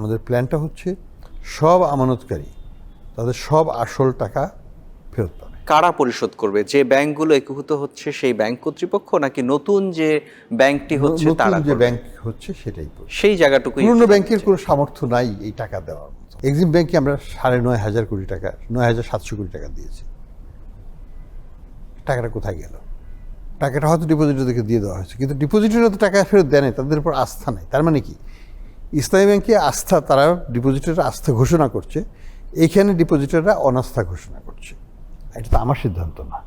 আমাদের প্ল্যানটা হচ্ছে সব আমানতকারী তাদের সব আসল টাকা ফেরত পাবে। কারা পরিশোধ করবে? যে ব্যাংকগুলো একীভূত হচ্ছে সেই ব্যাংক কর্তৃপক্ষ নাকি নতুন যে ব্যাংকটি হচ্ছে তারা যে ব্যাংক হচ্ছে সেটাই করবে। সেই জায়গাটুকু পুরনো ব্যাংকের কোনো সামর্থ্য নাই এই টাকা দেওয়ার মতো। এক্সিম ব্যাংকে আমরা সাড়ে নয় হাজার কোটি টাকা নয় হাজার সাতশো কোটি টাকা দিয়েছি। টাকাটা কোথায় গেল? টাকাটা হয়তো ডিপোজিটরদেরকে দিয়ে দেওয়া হয়েছে কিন্তু ডিপোজিটররা তো টাকা ফেরত দেয় নাই তাদের উপর আস্থা নেই। তার মানে কি? ইসলামী ব্যাংকে আস্থা, তারা ডিপোজিটররা আস্থা ঘোষণা করছে, এইখানে ডিপোজিটররা অনাস্থা ঘোষণা করছে। এটা তো আমার সিদ্ধান্ত না।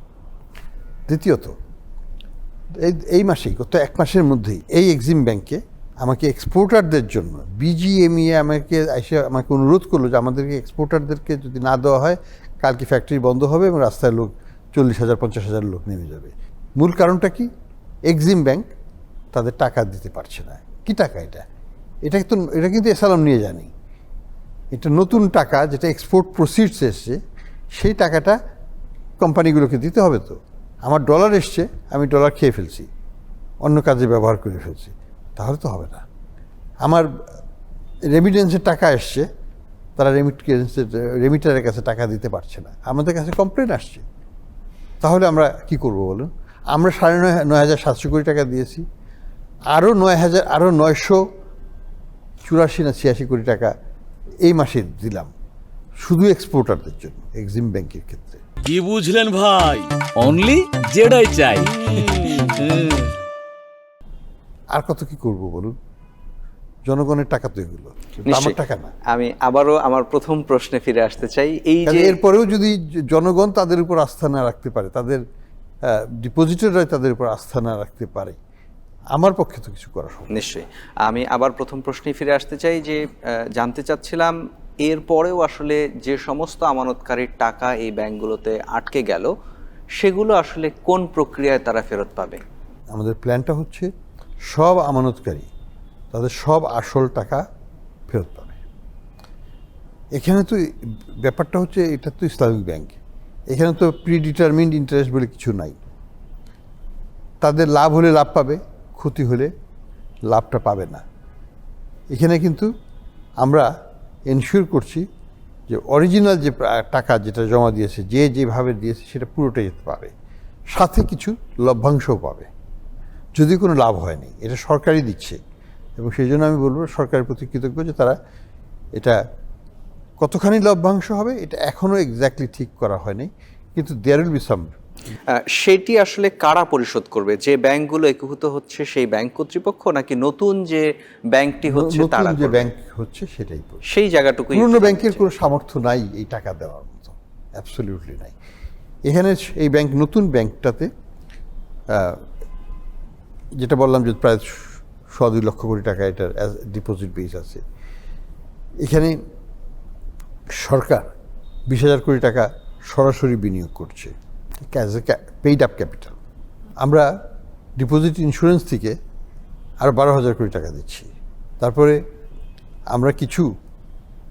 দ্বিতীয়ত, এই এই মাসেই, গত এক মাসের মধ্যেই এই এক্সিম ব্যাংকে আমাকে এক্সপোর্টারদের জন্য, বিজিএমইএ আমাকে এসে আমাকে অনুরোধ করল যে আমাদেরকে এক্সপোর্টারদেরকে যদি না দেওয়া হয়, কালকে ফ্যাক্টরি বন্ধ হবে এবং রাস্তায় লোক চল্লিশ হাজার, পঞ্চাশ হাজার লোক নেমে যাবে। মূল কারণটা কি? এক্সিম ব্যাংক তাদের টাকা দিতে পারছে না। কি টাকা এটা? এটা তো এটা কিন্তু এসালাম নিয়ে জানি এটা নতুন টাকা যেটা এক্সপোর্ট প্রসিডস এসছে, সেই টাকাটা কোম্পানিগুলোকে দিতে হবে তো। আমার ডলার এসছে, আমি ডলার খেয়ে ফেলছি, অন্য কাজে ব্যবহার করে ফেলছি, তাহলে তো হবে না। আমার রেমিটেন্সের টাকা এসছে, তারা রেমিটেন্সের রেমিটারের কাছে টাকা দিতে পারছে না। আমাদের কাছে কমপ্লেন আসছে। তাহলে আমরা কি করব বলুন? আমরা সাড়ে নয় নয় হাজার সাতশো কোটি টাকা দিয়েছি। আরও নয় হাজার আরও নয়শো চুরাশি না ছিয়াশি কোটি টাকা এই মাসে দিলাম শুধু এক্সপোর্টারদের জন্য এক্সিম ব্যাংকের ক্ষেত্রে। কি বুঝলেন ভাই? অনলি যেটাই চাই। আর কত কি করব বলুন? জনগণের টাকা তো এগুলো আমার টাকা না। আমি আবারও আমার প্রথম প্রশ্নে ফিরে আসতে চাই এই যে এরপরেও যদি জনগণ তাদের উপর আস্থা না রাখতে পারে তাদের ডিপোজিটররাই তাদের উপর আস্থা না রাখতে পারে আমার পক্ষে তো কিছু করা সম্ভব নিশ্চয়ই। আমি আবার প্রথম প্রশ্নে ফিরে আসতে চাই যে জানতে চাচ্ছিলাম এরপরেও আসলে যে সমস্ত আমানতকারীর টাকা এই ব্যাংকগুলোতে আটকে গেল সেগুলো আসলে কোন প্রক্রিয়ায় তারা ফেরত পাবে? আমাদের প্ল্যানটা হচ্ছে সব আমানতকারী তাদের সব আসল টাকা ফেরত পাবে। এখানে তো ব্যাপারটা হচ্ছে এটা তো ইসলামিক ব্যাংক। এখানে তো প্রি ডিটারমিন্ড ইন্টারেস্ট বলে কিছু নাই। তাদের লাভ হলে লাভ পাবে ক্ষতি হলে লাভটা পাবে না। এখানে কিন্তু আমরা এনশিওর করছি যে অরিজিনাল যে টাকা যেটা জমা দিয়েছে, যে যেভাবে দিয়েছে সেটা পুরোটাই পাবে। সাথে কিছু লভ্যাংশও পাবে। যদি কোনো লাভ হয়নি, এটা সরকারই দিচ্ছে। এবং সেই জন্য আমি বলব, সরকারের প্রতি কৃতজ্ঞ যে তারা এটা কতখানি লভ্যাংশ হবে, এটা এখনও এক্স্যাক্টলি ঠিক করা হয়নি। কিন্তু দেয়ার উইল বি সাম সেটি আসলে কারা পরিশোধ করবে? যে ব্যাংকগুলো একীভূত হচ্ছে সেই ব্যাংক কর্তৃপক্ষ নাকি নতুন যে ব্যাংকটি হচ্ছে তারা যে ব্যাংক হচ্ছে সেটাই করবে। সেই জায়গাটুকুই পুরনো ব্যাংকের কোনো সামর্থ্য নাই এই টাকা দেওয়ার মতো। অ্যাবসলিউটলি নাই। এখানে এই ব্যাংক নতুন ব্যাংকটাতে যেটা বললাম যে প্রায় শ দুই লক্ষ কোটি টাকা এটার ডিপোজিট বেস আছে। এখানে সরকার বিশ হাজার কোটি টাকা সরাসরি বিনিয়োগ করছে। As a paid up capital আমরা ডিপোজিট ইন্স্যুরেন্স থেকে আরও বারো হাজার কোটি টাকা দিচ্ছি। তারপরে আমরা কিছু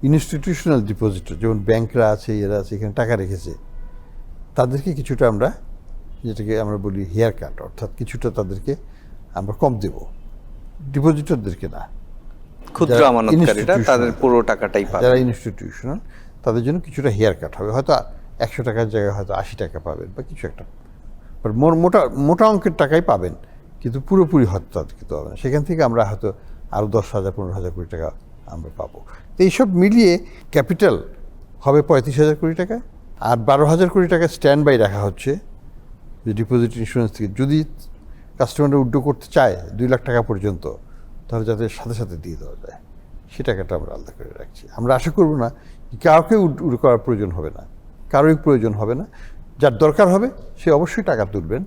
ইনস্টিটিউশনাল ডিপোজিটর যেমন ব্যাংকরা আছে এরা আছে এখানে টাকা রেখেছে তাদেরকে কিছুটা আমরা যেটাকে আমরা বলি হেয়ার কাট অর্থাৎ কিছুটা তাদেরকে আমরা কম দেব। ডিপোজিটরদেরকে না। ক্ষুদ্র আমানতকারীরা তাদের পুরো টাকাটাই পাবে। যারা ইনস্টিটিউশনাল তাদের জন্য কিছুটা হেয়ার কাট হবে। হয়তো একশো টাকার জায়গায় হয়তো আশি টাকা পাবেন বা কিছু একটা। মোটা মোটা অঙ্কের টাকাই পাবেন, কিন্তু পুরোপুরি হয়তো তাদেরকে তো হবে না। সেখান থেকে আমরা হয়তো আরও দশ হাজার, পনেরো হাজার কোটি টাকা আমরা পাবো। তো এইসব মিলিয়ে ক্যাপিটাল হবে পঁয়ত্রিশ হাজার কোটি টাকা, আর বারো হাজার কোটি টাকা স্ট্যান্ড বাই রাখা হচ্ছে যে ডিপোজিট ইন্স্যুরেন্স থেকে। যদি কাস্টমাররা উড্ডো করতে চায় দুই লাখ টাকা পর্যন্ত, তাহলে যাতে সাথে সাথে দিয়ে দেওয়া যায়। সে টাকাটা আমরা আলাদা করে রাখছি। আমরা আশা করব না কাউকে উড করার প্রয়োজন হবে না। কারোই প্রয়োজন হবে না। যার দরকার হবে সে অবশ্যই টাকা তুলবেন।